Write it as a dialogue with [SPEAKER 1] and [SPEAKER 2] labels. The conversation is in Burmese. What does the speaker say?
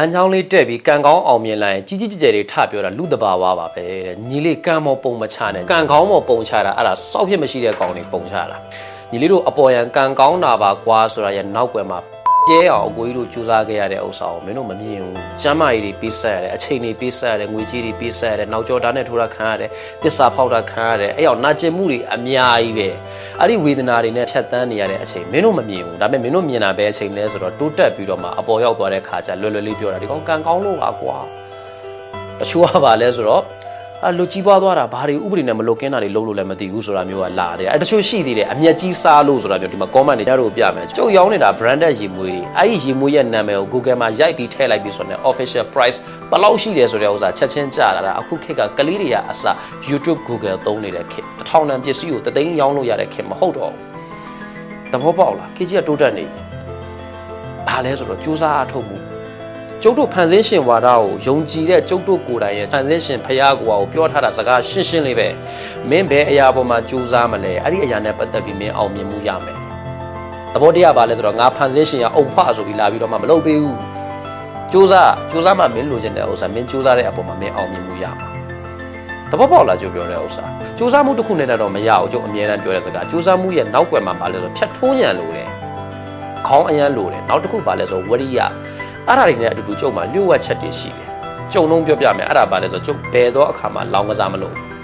[SPEAKER 1] အန်းချောင်းလေးတက်ပြီးကံကောင်းအောင်မြင်လိုက်ရင်ကြီးကြီးကျယ်ကျယ်တွေထပြောတာလူတဘာဝပါပဲတဲ့ညီလေးကံမောပုံမချနဲ့ကံကောင်းမောပုံချတာအဲ့ဒါစောက်ဖြစ်မရှိတဲ့ကောင်တွေပုံချတာညီလေးတို့အပေါ်ယံကံကောင်းတာပါကွာဆိုတာရဲ့နောက်ွယ်မှာ ကျဲအောင်အကိုကြီးတို့ကြိုးစားခဲ့ရတဲ့ဥစ္စာကိုမင်းတို့မမြင်ဘူးကျမ်းမာရေးတွေပေးဆက်ရတယ်အချိန်တွေပေးဆက်ရတယ်ငွေကြီးတွေပေးဆက်ရတယ်နောက်ကျော်တာနဲ့ထိုးတာခံရတယ်တစ္ဆာဖောက်တာခံရတယ်အဲ့အောင်နာကျင်မှုတွေအများကြီးပဲအဲ့ဒီဝေဒနာတွေနဲ့ဖြတ်တန်းနေရတဲ့အချိန်မင်းတို့မမြင်ဘူးဒါပေမဲ့မင်းတို့မြင်တာပဲအချိန်လဲဆိုတော့တိုးတက်ပြီးတော့မှအပေါ်ရောက်သွားတဲ့ခါကျလွယ်လွယ်လေးပြောတာဒီကောင်ကံကောင်းလို့ပါကွာတချို့ကပါလဲဆိုတော့ အလူကြီးပွားသွားတာဘာတွေဥပဒေနဲ့မလုတ်ကင်းတာတွေလုံးလို့လည်းမသိဘူးဆိုတာမျိုးကလာတယ်အဲတချို့ရှိသေးတယ်အမျက်ကြီးစားလို့ဆိုတာမျိုးဒီမှာ comment တွေကြတို့ပြမယ်ကျုပ်ရောင်းနေတာ branded ရေမွေးတွေအဲ့ဒီရေမွေးရဲ့နာမည်ကို Google မှာရိုက်ပြီးထည့်လိုက်ပြီးဆိုတော့ official price ဘယ်လောက်ရှိတယ်ဆိုတဲ့ဥစ္စာချက်ချင်းကြလာတာအခုခေတ်ကကလေးတွေကအစ YouTube Google သုံးနေတဲ့ခေတ်တစ်ထောင်တန်ပစ္စည်းကိုတသိန်းရောင်းလို့ရတဲ့ခေတ်မဟုတ်တော့ဘူးသဘောပေါက်လားခေတ်ကြီးကတိုးတက်နေပြီဘာလဲဆိုတော့စူးစမ်းအထုတ်မှု ကျုပ်တို့ဖန်ဆင်းရှင်ဝါဒကိုယုံကြည်တဲ့ကျုပ်တို့ကိုယ်တိုင်ရဲ့ဖန်ဆင်းရှင်ဖရာကိုကိုပြောထားတာစကားရှင်းရှင်းလေးပဲမင်းဘယ်အရာပေါ်မှာကြိုးစားမလဲအဲ့ဒီအရာနဲ့ပတ်သက်ပြီးမင်းအောင်မြင်မှုရမယ်သဘောတရားပါလဲဆိုတော့ငါဖန်ဆင်းရှင်ရအုံဖဆိုပြီးလာပြီးတော့မှမလုပ်ပေးဘူးကြိုးစားကြိုးစားမှမင်းလိုချင်တဲ့ဥစ္စာမင်းကြိုးစားတဲ့အပေါ်မှာမင်းအောင်မြင်မှုရမှာသဘောပေါက်လားကြိုးပြောတဲ့ဥစ္စာကြိုးစားမှုတစ်ခုနဲ့တော့မရဘူးကျုပ်အမြဲတမ်းပြောတဲ့စကားကြိုးစားမှုရဲ့နောက်ွယ်မှာပါလဲဆိုဖြတ်ထိုးညံလို့တယ်ခေါင်းအရန်လို့တယ်နောက်တစ်ခုပါလဲဆိုဝရိယ အဲ့ဒါတွေနဲ့အတူတူကျုပ်မှာလျှို့ဝှက်ချက်တွေရှိတယ်။ကျုံလုံးပြောပြမယ်အဲ့ဒါပါလဲဆိုတော့ကျုပ်ဘယ်တော့အခါမှလောင်းကစားမလို့ဘူး